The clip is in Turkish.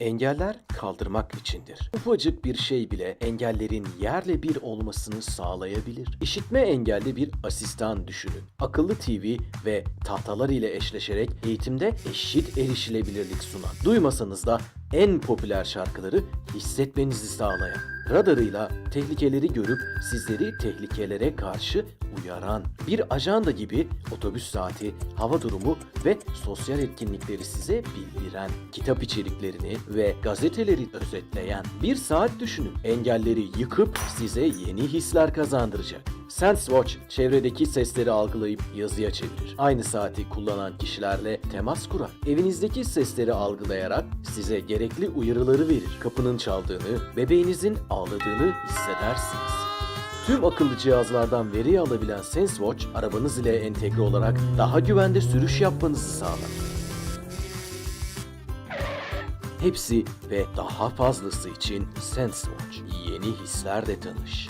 Engeller kaldırmak içindir. Ufacık bir şey bile engellerin yerle bir olmasını sağlayabilir. İşitme engelli bir asistan düşünün. Akıllı TV ve tahtalar ile eşleşerek eğitimde eşit erişilebilirlik sunan. Duymasanız da en popüler şarkıları hissetmenizi sağlayan. Radarıyla tehlikeleri görüp sizleri tehlikelere karşı uyaran. Bir ajanda gibi otobüs saati, hava durumu ve sosyal etkinlikleri size bildiren. Kitap içeriklerini ve gazeteleri özetleyen bir saat düşünün. Engelleri yıkıp size yeni hisler kazandıracak. SenseWatch çevredeki sesleri algılayıp yazıya çevirir. Aynı saati kullanan kişilerle temas kurar. Evinizdeki sesleri algılayarak size gerekli uyarıları verir. Kapının çaldığını, bebeğinizin ağladığını hissedersiniz. Tüm akıllı cihazlardan veri alabilen SenseWatch, arabanız ile entegre olarak daha güvende sürüş yapmanızı sağlar. Hepsi ve daha fazlası için SenseWatch. Yeni hislerle tanış.